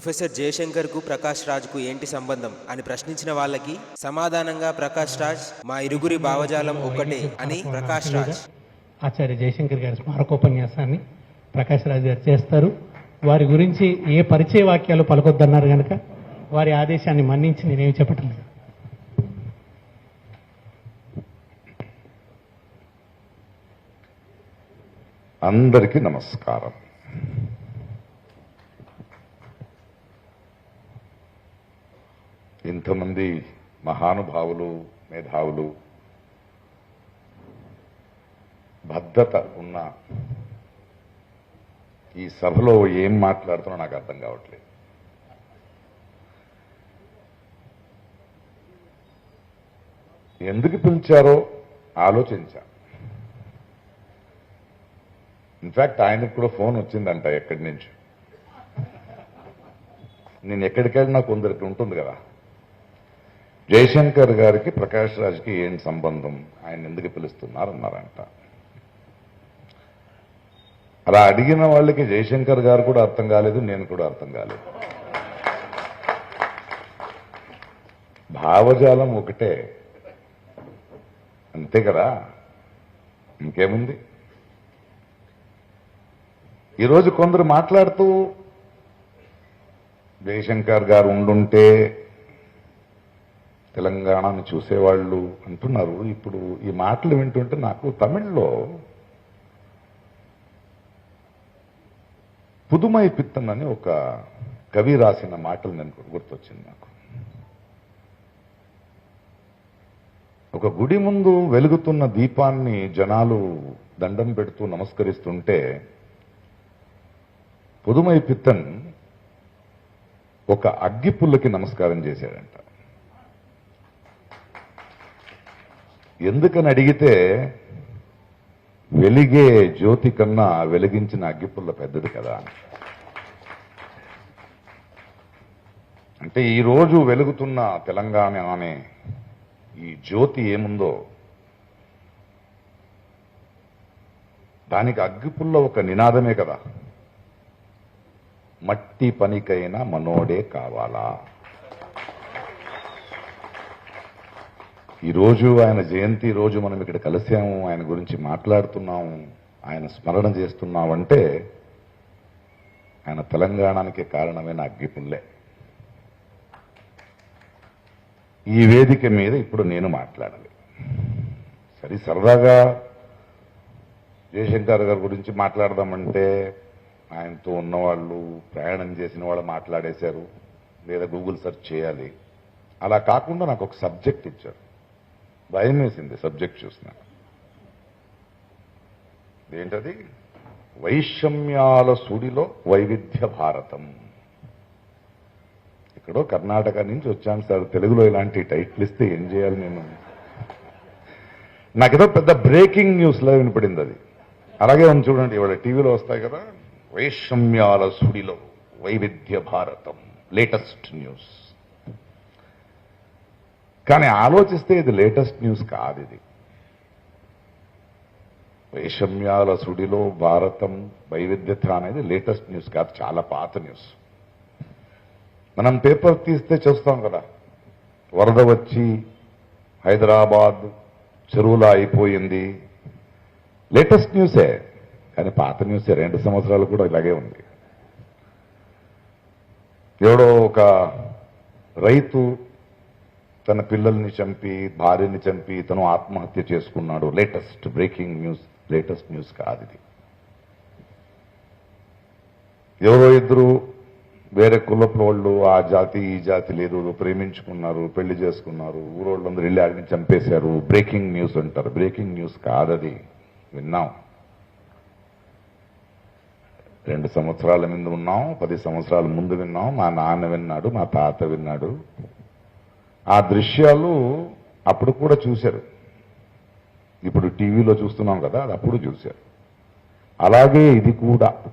Professor జయశంకర్కు Prakash రాజ్కు ఏంటి సంబంధం అని ప్రశ్నించిన వాళ్ళకి సమాధానంగా ప్రకాష్ రాజ్ మా ఇరుగురి భావజాలం ఒక్కటే అని ప్రకాష్ రాజ్. ఆచార్య జయశంకర్ గారి స్మారకోపన్యాసాన్ని ప్రకాష్ రాజు గారు చేస్తారు. వారి గురించి ఏ పరిచయ వాక్యాలు పలకొద్దన్నారు కనుక వారి ఆదేశాన్ని మన్నించి నేనేమి చెప్పటం లేదు. అందరికీ నమస్కారం. ఇంతమంది మహానుభావులు మేధావులు భద్రత ఉన్న ఈ సభలో ఏం మాట్లాడుతున్నా నాకు అర్థం కావట్లేదు. ఎందుకు పిలిచారో ఆలోచించా. ఇన్ఫాక్ట్ ఆయనకు కూడా ఫోన్ వచ్చిందంట ఎక్కడి నుంచి. నేను ఎక్కడికెళ్ళినా కొందరికి ఉంటుంది కదా. జయశంకర్ గారికి ప్రకాష్ రాజ్కి ఏం సంబంధం? ఆయన ఎందుకు పిలుస్తున్నారు అన్నారంట అలా అడిగిన వాళ్ళకి జయశంకర్ గారు కూడా అర్థం కాలేదు నేను కూడా అర్థం కాలేదు. భావజాలం ఒకటే. అంతే కదా? ఇంకేముంది? ఈరోజు కొందరు మాట్లాడుతూ జయశంకర్ గారు ఉండుంటే తెలంగాణను చూసేవాళ్ళు అంటున్నారు. ఇప్పుడు ఈ మాటలు వింటుంటే నాకు తమిళ్ళో పుదుమై పిత్తన్ అని ఒక కవి రాసిన మాటలు నేను గుర్తొచ్చింది నాకు. ఒక గుడి ముందు వెలుగుతున్న దీపాన్ని జనాలు దండం పెడుతూ నమస్కరిస్తుంటే పుదుమై పిత్తన్ ఒక అగ్గి పుల్లకి నమస్కారం చేశాడంట. ఎందుకని అడిగితే వెలిగే జ్యోతి కన్నా వెలిగించిన అగ్గిపుల్ల పెద్దది కదా. అంటే ఈరోజు వెలుగుతున్న తెలంగాణ అనే ఈ జ్యోతి ఏముందో దానికి అగ్గిపుల్ల ఒక నినాదమే కదా. మట్టి పనికైనా మనోడే కావాలా? ఈరోజు ఆయన జయంతి రోజు మనం ఇక్కడ కలిసాము ఆయన గురించి మాట్లాడుతున్నాము ఆయన స్మరణ చేస్తున్నామంటే ఆయన తెలంగాణకి కారణమైన అగ్గిపుల్లే ఈ వేదిక మీద ఇప్పుడు నేను మాట్లాడాలి. సరే సరదాగా జయశంకర్ గారి గురించి మాట్లాడదామంటే ఆయనతో ఉన్నవాళ్ళు ప్రయాణం చేసిన వాళ్ళు మాట్లాడేశారు. లేదా గూగుల్ సెర్చ్ చేయాలి. అలా కాకుండా నాకు ఒక సబ్జెక్ట్ ఇచ్చారు. భయం వేసింది సబ్జెక్ట్ చూసిన. ఏంటది? వైషమ్యాల సుడిలో వైవిధ్య భారతం. ఎక్కడో కర్ణాటక నుంచి వచ్చాను సార్. తెలుగులో ఇలాంటి టైటిల్ ఇస్తే ఏం చేయాలి నేను? నాకేదో పెద్ద బ్రేకింగ్ న్యూస్లో వినపడింది అది. అలాగే ఉంది చూడండి ఇవాళ టీవీలో వస్తాయి కదా. వైషమ్యాల సుడిలో వైవిధ్య భారతం. Latest news. కానీ ఆలోచిస్తే ఇది లేటెస్ట్ న్యూస్ కాదు ఇది. వైషమ్యాల సుడిలో భారతం వైవిధ్యత అనేది లేటెస్ట్ న్యూస్ కాదు చాలా పాత న్యూస్. మనం పేపర్ తీస్తే చూస్తాం కదా వరద వచ్చి హైదరాబాద్ చెరువులా అయిపోయింది. లేటెస్ట్ న్యూసే కానీ పాత న్యూసే రెండు సంవత్సరాలు కూడా ఇలాగే ఉంది. ఎవడో ఒక రైతు తన పిల్లల్ని చంపి భార్యని చంపి తను ఆత్మహత్య చేసుకున్నాడు. Latest breaking news latest news కాదు ఇది. ఎవరో ఇద్దరు వేరే కులపు వాళ్ళు ఆ జాతి ఈ జాతి లేదు ప్రేమించుకున్నారు పెళ్ళి చేసుకున్నారు ఊరోళ్ళందరూ వెళ్ళి ఆడిని చంపేశారు. బ్రేకింగ్ న్యూస్ అంటారు. బ్రేకింగ్ న్యూస్ కాదది విన్నాం. రెండు సంవత్సరాల ముందు ఉన్నాం పది సంవత్సరాల ముందు విన్నాం. మా నాన్న విన్నాడు మా తాత విన్నాడు. ఆ దృశ్యాలు అప్పుడు కూడా చూశారు. ఇప్పుడు టీవీలో చూస్తున్నాం కదా అది అప్పుడు చూశారు. అలాగే ఇది కూడా.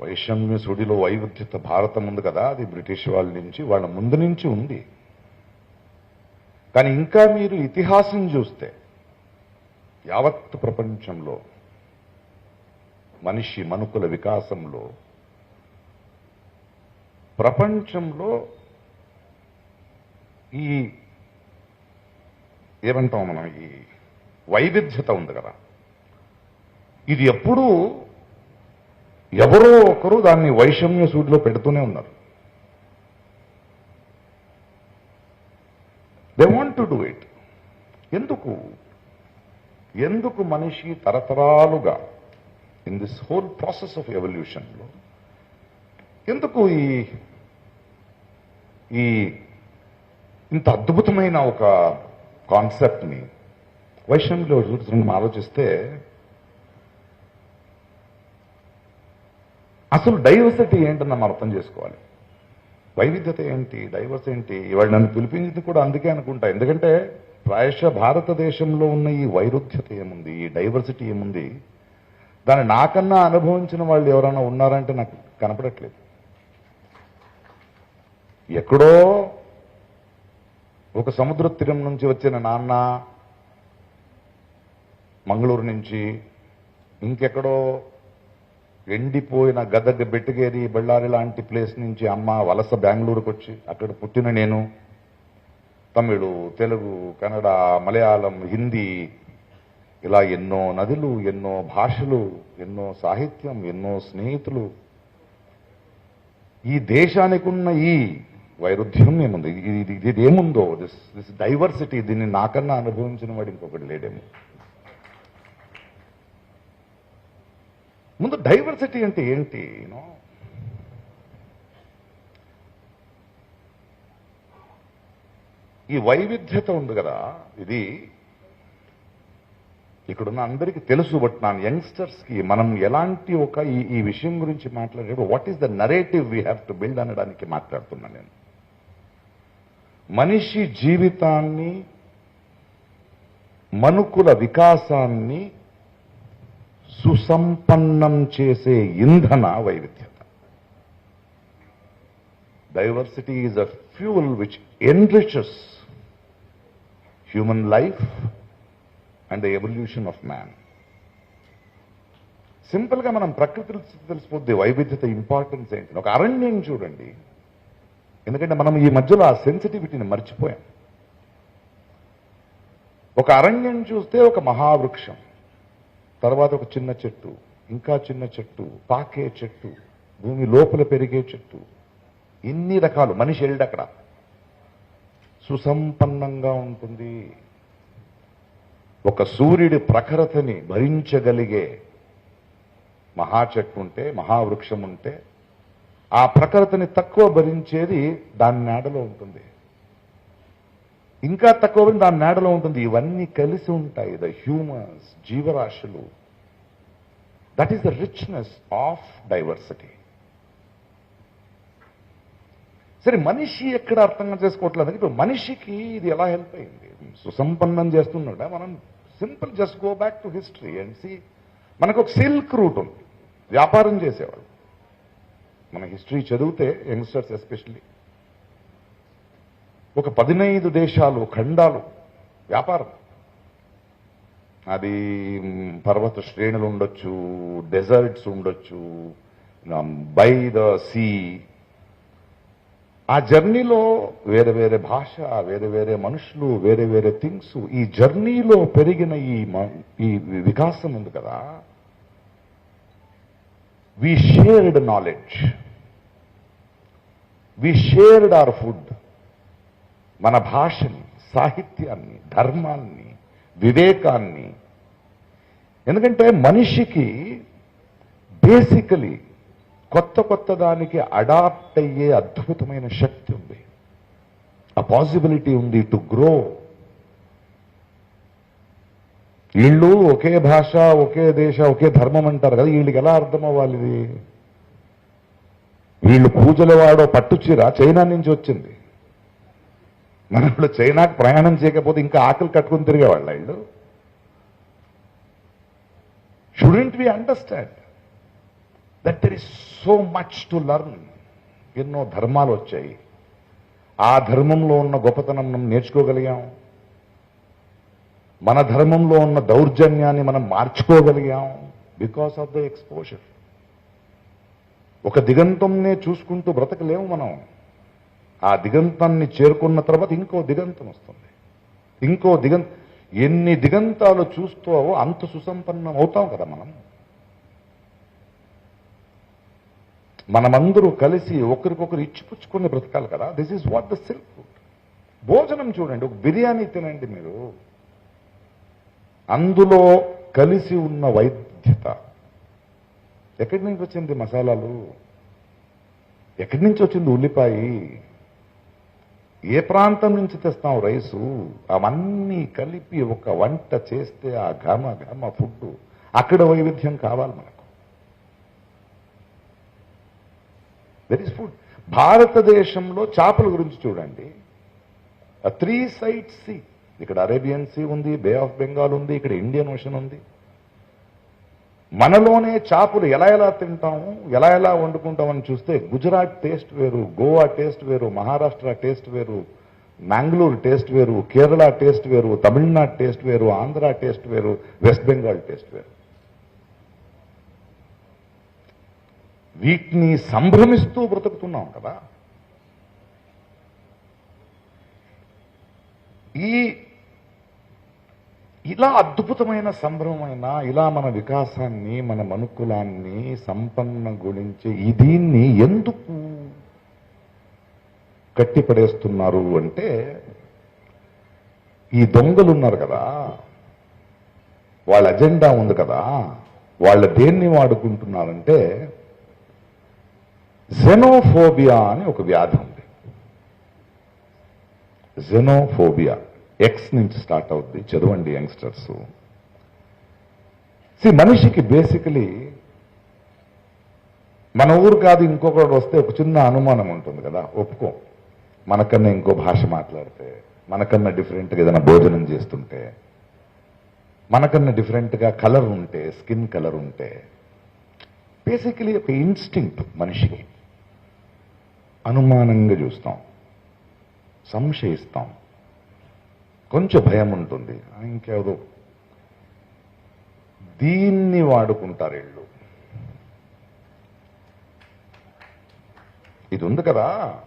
వైషమ్య సుడిలో వైవిధ్యత భారతం ఉంది కదా అది బ్రిటిష్ వాళ్ళ నుంచి వాళ్ళ ముందు నుంచి ఉంది. కానీ ఇంకా మీరు ఇతిహాసం చూస్తే యావత్ ప్రపంచంలో మనిషి మనుకుల వికాసంలో ప్రపంచంలో ఈ ఏమంటాం మనం ఈ వైవిధ్యత ఉంది కదా. ఇది ఎప్పుడూ ఎవరో ఒకరు దాన్ని వైషమ్య సూడిలో పెడుతూనే ఉన్నారు. They want to do it ఎందుకు? ఎందుకు మనిషి తరతరాలుగా in this whole process of ఎవల్యూషన్లో ఎందుకు ఈ ఈ ఇంత అద్భుతమైన ఒక కాన్సెప్ట్ని వైష్ణవిలో మనం ఆలోచిస్తే అసలు డైవర్సిటీ ఏంటన్న మనం అర్థం చేసుకోవాలి. వైవిధ్యత ఏంటి? డైవర్స్ ఏంటి? ఇవాళ నన్ను పిలిపించింది కూడా అందుకే అనుకుంటా. ఎందుకంటే ప్రాయశ భారతదేశంలో ఉన్న ఈ వైరుధ్యత ఏముంది? ఈ డైవర్సిటీ ఏముంది? దాన్ని నాకన్నా అనుభవించిన వాళ్ళు ఎవరైనా ఉన్నారంటే నాకు కనపడట్లేదు. ఎక్కడో ఒక సముద్ర తీరం నుంచి వచ్చిన నాన్న మంగళూరు నుంచి ఇంకెక్కడో ఎండిపోయిన గదగ బెట్టుగేరి బళ్ళారి లాంటి ప్లేస్ నుంచి అమ్మ వలస బెంగళూరుకు వచ్చి అక్కడ పుట్టిన నేను. తమిళు తెలుగు కన్నడ మలయాళం హిందీ ఇలా ఎన్నో నదులు ఎన్నో భాషలు ఎన్నో సాహిత్యం ఎన్నో స్నేహితులు. ఈ దేశానికి ఉన్న ఈ వైరుధ్యం ఏముంది? ఇది ఇది- ఏముందో? దిస్ దిస్ డైవర్సిటీ దీన్ని నాకన్నా అనుభవించిన వాడు ఇంకొకటి లేడేమో. ముందు డైవర్సిటీ అంటే ఏంటి? ఈ వైవిధ్యత ఉంది కదా? ఇది ఇక్కడున్న అందరికీ తెలుసు బట్ నా యంగ్స్టర్స్కి మనం ఎలాంటి ఒక ఈ ఈ విషయం గురించి మాట్లాడేటప్పుడు what is the narrative we have to build అనడానికి మాట్లాడుతున్నాను నేను. మనిషి జీవితాన్ని మనుకుల వికాసాన్ని సుసంపన్నం చేసే ఇంధన వైవిధ్యత. Diversity is a fuel which enriches human life and the evolution of man సింపుల్గా మనం ప్రకృతి తెలిసిపోద్ది వైవిధ్యత ఇంపార్టెన్స్ ఏంటి? ఒక అరణ్యం చూడండి. ఎందుకంటే మనం ఈ మధ్యలో ఆ సెన్సిటివిటీని మర్చిపోయాం. ఒక అరణ్యం చూస్తే ఒక మహావృక్షం తర్వాత ఒక చిన్న చెట్టు ఇంకా చిన్న చెట్టు పాకే చెట్టు భూమి లోపల పెరిగే చెట్టు ఇన్ని రకాలు. మనిషి వెళ్ళి అక్కడ సుసంపన్నంగా ఉంటుంది. ఒక సూర్యుడి ప్రఖరతని భరించగలిగే మహా చెట్టు ఉంటే మహావృక్షం ఉంటే ఆ ప్రఖరతని తక్కువ భరించేది దాని నాడలో ఉంటుంది. ఇంకా తక్కువ దాని నాడలో ఉంటుంది. ఇవన్నీ కలిసి ఉంటాయి. ద హ్యూమన్స్ జీవరాశులు. That is the richness of diversity సరే మనిషి ఎక్కడ అర్థం చేసుకోవట్లేదు ఇప్పుడు మనిషికి ఇది ఎలా హెల్ప్ అయింది? సుసంపన్నం చేస్తున్నాడా? మనం simple just go back to history and see మనకు ఒక సిల్క్ రూట్ ఉంది. వ్యాపారం చేసేవాళ్ళు మన హిస్టరీ చదివితే యంగ్స్టర్స్ ఎస్పెషల్లీ. ఒక పదినైదు దేశాలు ఖండాలు వ్యాపారం. అది పర్వత శ్రేణులు ఉండొచ్చు డెజర్ట్స్ ఉండొచ్చు బై ద సీ ఆ జర్నీలో వేరే వేరే భాష వేరే వేరే మనుషులు వేరే వేరే థింగ్స్. ఈ జర్నీలో పెరిగిన ఈ ఈ వికాసం ఉంది కదా. We shared knowledge we shared our food మన భాషని సాహిత్యాన్ని ధర్మాన్ని వివేకాన్ని. ఎందుకంటే మనిషికి బేసికలీ కొత్త కొత్త దానికి అడాప్ట్ అయ్యే అద్భుతమైన శక్తి ఉంది. ఆ పాసిబిలిటీ ఉంది టు గ్రో వీళ్ళు ఒకే భాష ఒకే దేశ ఒకే ధర్మం అంటారు కదా వీళ్ళకి ఎలా అర్థం అవ్వాలి ఇది? వీళ్ళు పూజల వాడో పట్టు చీర చైనా నుంచి వచ్చింది. మన చైనాకు ప్రయాణం చేయకపోతే ఇంకా ఆకలి కట్టుకుని తిరిగేవాళ్ళ వీళ్ళు. Shouldn't we understand that there is so much to learn ఎన్నో ధర్మాలు వచ్చాయి. ఆ ధర్మంలో ఉన్న గొప్పతనం మనం నేర్చుకోగలిగాం. మన ధర్మంలో ఉన్న దౌర్జన్యాన్ని మనం మార్చుకోగలిగాం బికాస్ ఆఫ్ ద ఎక్స్పోజర్ ఒక దిగంతంనే చూసుకుంటూ బ్రతకలేము మనం. ఆ దిగంతాన్ని చేరుకున్న తర్వాత ఇంకో దిగంతం వస్తుంది. ఇంకో దిగంత ఎన్ని దిగంతాలు చూస్తావో అంత సుసంపన్నం అవుతాం కదా మనం. మనమందరూ కలిసి ఒకరికొకరు ఇచ్చిపుచ్చుకుని బ్రతకాలి కదా. This is what the self food భోజనం చూడండి ఒక బిర్యానీ తినండి మీరు. అందులో కలిసి ఉన్న వైద్యత. ఎక్కడి నుంచి వచ్చింది మసాలాలు? ఎక్కడి నుంచి వచ్చింది ఉల్లిపాయ? ఏ ప్రాంతం నుంచి తెస్తాం రైసు? అవన్నీ కలిపి ఒక వంట చేస్తే ఆ ఘమ ఘమ ఫుడ్ అక్కడ వైవిధ్యం కావాలి మనకు. దట్ ఈస్ ఫుడ్ భారతదేశంలో చేపల గురించి చూడండి. త్రీ సైడ్ సీ ఇక్కడ అరేబియన్ సీ ఉంది బే ఆఫ్ బెంగాల్ ఉంది ఇక్కడ ఇండియన్ ఓషన్ ఉంది. మనలోనే చేపలు ఎలా ఎలా తింటాము ఎలా ఎలా వండుకుంటామని చూస్తే గుజరాత్ టేస్ట్ వేరు గోవా టేస్ట్ వేరు మహారాష్ట్ర టేస్ట్ వేరు మ్యాంగ్లూరు టేస్ట్ వేరు కేరళ టేస్ట్ వేరు తమిళనాడు టేస్ట్ వేరు ఆంధ్ర టేస్ట్ వేరు వెస్ట్ బెంగాల్ టేస్ట్ వేరు. వీటిని సంభ్రమిస్తూ బ్రతుకుతున్నాం కదా. ఈ ఇలా అద్భుతమైన సంభ్రమమైన ఇలా మన వికాసాన్ని మన మనుకులాన్ని సంపన్న గురించి దీన్ని ఎందుకు కట్టిపడేస్తున్నారు అంటే ఈ దొంగలు ఉన్నారు కదా. వాళ్ళ అజెండా ఉంది కదా. వాళ్ళ దేన్ని వాడుకుంటున్నారంటే జెనోఫోబియా అని ఒక వ్యాధి ఉంది. జెనోఫోబియా ఎక్స్ నుంచి స్టార్ట్ అవుద్ది చదవండి యంగ్స్టర్స్ సి మనిషికి బేసికలీ మన ఊరు కాదు ఇంకొకటి వస్తే ఒక చిన్న అనుమానం ఉంటుంది కదా ఒప్పుకో. మనకన్నా ఇంకో భాష మాట్లాడితే మనకన్నా డిఫరెంట్గా ఏదైనా భోజనం చేస్తుంటే మనకన్నా డిఫరెంట్గా కలర్ ఉంటే స్కిన్ కలర్ ఉంటే బేసికలీ ఒక ఇన్స్టింక్ట్ మనిషికి. అనుమానంగా చూస్తాం సంశయిస్తాం. కొంచెం భయం ఉంటుంది. ఇంకేదో దీన్ని వాడుకుంటారు వీళ్ళు ఇది ఉంది కదా.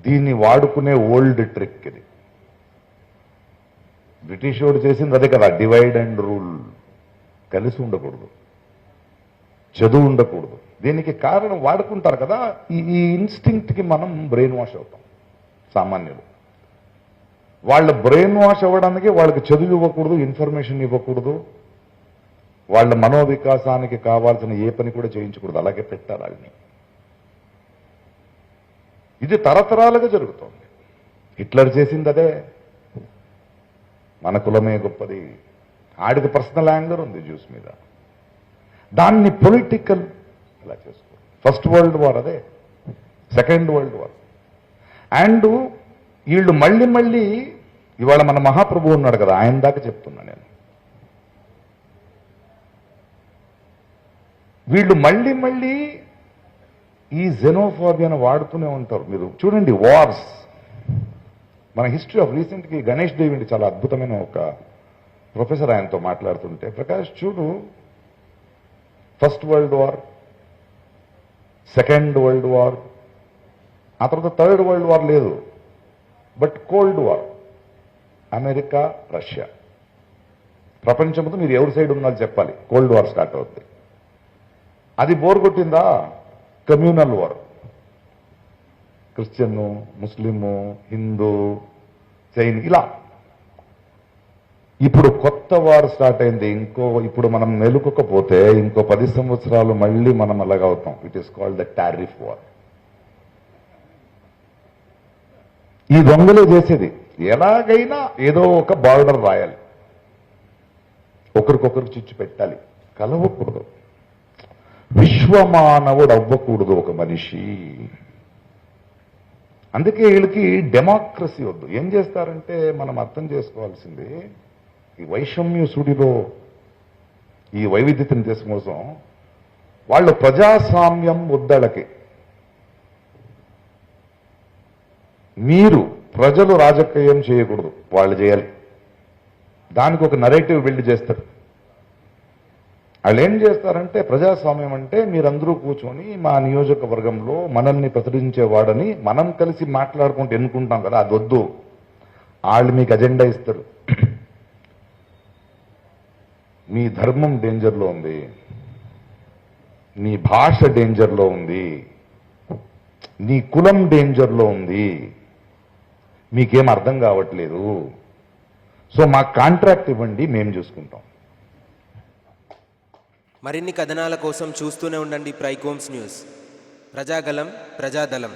దీన్ని వాడుకునే ఓల్డ్ ట్రిక్ ఇది. బ్రిటిష్ వాడు చేసింది అదే కదా. Divide and rule. కలిసి ఉండకూడదు. చదువు ఉండకూడదు. దీనికి కారణం వాడుకుంటారు కదా. ఈ ఈ కి మనం బ్రెయిన్ వాష్ అవుతాం. సామాన్యులు. వాళ్ళ బ్రెయిన్ వాష్ అవ్వడానికి వాళ్ళకి చదువు ఇవ్వకూడదు ఇన్ఫర్మేషన్ ఇవ్వకూడదు. వాళ్ళ మనోవికాసానికి కావాల్సిన ఏ పని కూడా చేయించకూడదు అలాగే పెట్టారు వాళ్ళని. ఇది తరతరాలుగా జరుగుతోంది. హిట్లర్ చేసింది అదే. మన కులమే గొప్పది. ఆడికి పర్సనల్ యాంగర్ ఉంది జ్యూస్ మీద. దాన్ని పొలిటికల్ ఇలా చేసుకో. ఫస్ట్ వరల్డ్ వార్ అదే. Second world war. అండ్ వీళ్ళు మళ్ళీ మళ్ళీ ఇవాళ మన మహాప్రభు ఉన్నాడు కదా ఆయన దాకా చెప్తున్నా నేను. వీళ్ళు మళ్ళీ మళ్ళీ ఈ జెనోఫోబియాను వాడుతూనే ఉంటారు. మీరు చూడండి వార్స్ మన హిస్టరీ ఆఫ్ రీసెంట్కి గణేష్ దేవిండి చాలా అద్భుతమైన ఒక ప్రొఫెసర్ ఆయనతో మాట్లాడుతుంటే ప్రకాష్ చూడు first world war second world war ఆ తర్వాత థర్డ్ వరల్డ్ వార్ లేదు. But cold war. America Russia. ప్రపంచంతో మీరు ఎవరి సైడ్ ఉన్నారో చెప్పాలి. కోల్డ్ వార్ స్టార్ట్ అవుతుంది అది బోర్ కొట్టిందా? Communal war. Christian Muslim Hindu Jain ఇలా. ఇప్పుడు కొత్త వార్ స్టార్ట్ అయింది. ఇంకో ఇప్పుడు మనం మెలుకోకపోతే ఇంకో పది సంవత్సరాలు మళ్ళీ మనం అలాగవుతాం it is called the tariff war ఈ దొంగలు చేసేది. ఎలాగైనా ఏదో ఒక బార్డర్ రాయాలి. ఒకరికొకరు చిచ్చు పెట్టాలి. కలవకూడదు. విశ్వమానవుడు అవ్వకూడదు ఒక మనిషి. అందుకే వీళ్ళకి డెమోక్రసీ వద్దు. ఏం చేస్తారంటే మనం అర్థం చేసుకోవాల్సింది ఈ వైషమ్య సుడిలో ఈ వైవిధ్యతను దేశం కోసం వాళ్ళు ప్రజాస్వామ్యం వద్దళ్ళకి మీరు ప్రజలు రాజకీయం చేయకూడదు వాళ్ళు చేయాలి. దానికి ఒక నరేటివ్ బిల్డ్ చేస్తారు. వాళ్ళు ఏం చేస్తారంటే ప్రజాస్వామ్యం అంటే మీరందరూ కూర్చొని మా నియోజకవర్గంలో మనల్ని ప్రచురించేవాడని మనం కలిసి మాట్లాడుకుంటూ ఎన్నుకుంటాం కదా అది వద్దు. వాళ్ళు మీకు అజెండా ఇస్తారు. మీ ధర్మం డేంజర్లో ఉంది. నీ భాష డేంజర్లో ఉంది. నీ కులం డేంజర్లో ఉంది. మీకేం అర్థం కావట్లేదు. సో మాకు కాంట్రాక్ట్ ఇవ్వండి మేము చూసుకుంటాం. మరిన్ని కథనాల కోసం చూస్తూనే ఉండండి ప్రైకోమ్స్ న్యూస్. ప్రజాగలం ప్రజాదలం